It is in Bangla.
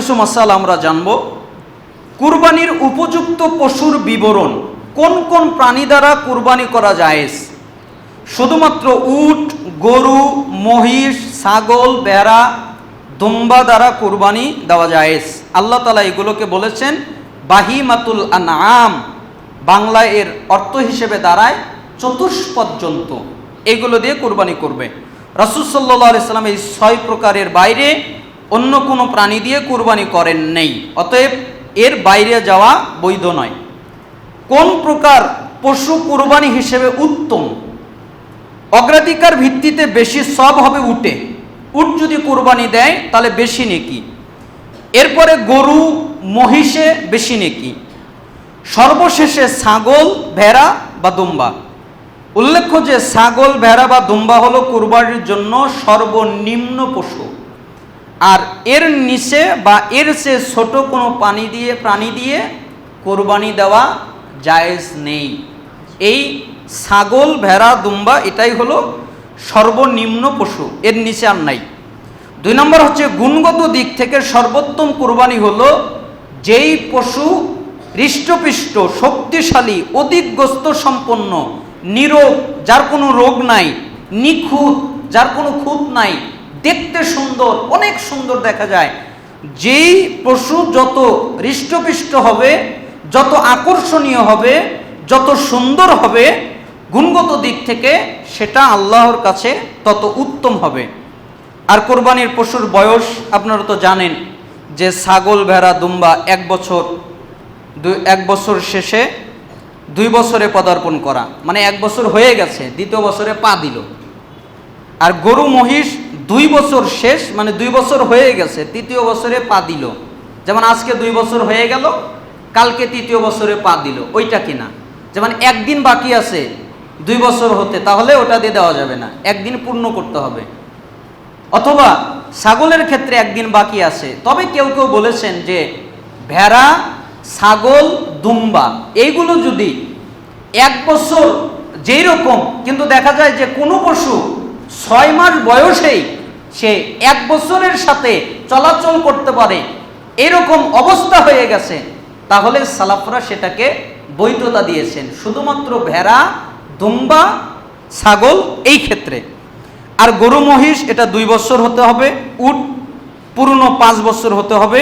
কিছু মশালা আমরা জানব। কুরবানির উপযুক্ত পশুর বিবরণ, কোন কোন প্রাণী দ্বারা কুরবানি করা জায়েজ? শুধুমাত্র উট, গরু, মহিষ, ছাগল বেড়া দুম্বা দ্বারা কুরবানি দেওয়া জায়েজ। আল্লাহ তালা এগুলোকে বলেছেন, বাহিমাতুল আনআম, বাংলায় এর অর্থ হিসেবে দাঁড়ায় চতুষ্পর্যন্ত এগুলো দিয়ে কুরবানি করবে। রাসুল সাল্লাহ সাল্লাম এই ছয় প্রকারের বাইরে অন্য কোনো প্রাণী দিয়ে কুরবানি করেন নেই। অতএব এর বাইরে যাওয়া বৈধ নয়। কোন প্রকার পশু কুরবানি হিসেবে উত্তম? অগ্রাধিকার ভিত্তিতে বেশি সব হবে উটে। উট যদি কুরবানি দেয়, তাহলে বেশি নেকি? এরপরে গরু, মহিষে বেশি নেকি? সর্বশেষে ছাগল, ভেড়া বা দুম্বা। উল্লেখ্য যে ছাগল, ভেড়া বা দুম্বা হলো কুরবানির জন্য সর্বনিম্ন পশু। আর এর নিচে বা এর সে ছোট কোনো পানি দিয়ে, প্রাণী দিয়ে কোরবানি দেওয়া জায়েজ নেই। এই ছাগল, ভেড়া, দুম্বা এটাই হলো সর্বনিম্ন পশু, এর নিচে আর নাই। দুই নম্বর হচ্ছে গুণগত দিক থেকে সর্বোত্তম কোরবানি হলো যেই পশু হৃষ্টপৃষ্ট, শক্তিশালী অধিকগ্রস্ত সম্পন্ন, নিরোগ, যার কোনো রোগ নাই, নিখুঁত, যার কোনো খুঁত নাই দেখতে সুন্দর, অনেক সুন্দর দেখা যায়। যেই পশু যত হৃষ্টপিষ্ট হবে, যত আকর্ষণীয় হবে, যত সুন্দর হবে, গুণগত দিক থেকে সেটা আল্লাহর কাছে তত উত্তম হবে। আর কোরবানির পশুর বয়স আপনারা তো জানেন যে ছাগল, ভেড়া, দুম্বা এক বছর, দুই, এক বছর শেষে দুই বছরে পদার্পণ করা। মানে এক বছর হয়ে গেছে, দ্বিতীয় বছরে পা দিল। আর গরু, মহিষ দুই বছর শেষ মানে দুই বছর হয়ে গেছে, তৃতীয় বছরে পা দিল। যেমন আজকে দুই বছর হয়ে গেল, কালকে তৃতীয় বছরে পা দিল, ওইটা কিনা? যেমন একদিন বাকি আছে, দুই বছর হতে, তাহলে ওটা দিয়ে দেওয়া যাবে না, একদিন পূর্ণ করতে হবে। অথবা ছাগলের ক্ষেত্রে একদিন বাকি আছে, তবে কেউ কেউ বলেছেন যে ভেড়া, ছাগল, দুম্বা, এইগুলো যদি এক বছর যেই রকম, কিন্তু দেখা যায় যে কোনো পশু ছয় মাস বয়সেই সে এক বছরের সাথে চলাচল করতে পারে, এরকম অবস্থা হয়ে গেছে, তাহলে সালাফরা সেটাকে বৈধতা দিয়েছেন। শুধুমাত্র ভেড়া, দুম্বা, ছাগল এই ক্ষেত্রে। আর গরু মহিষ, এটা দুই বছর হতে হবে, উট পুরনো পাঁচ বছর হতে হবে।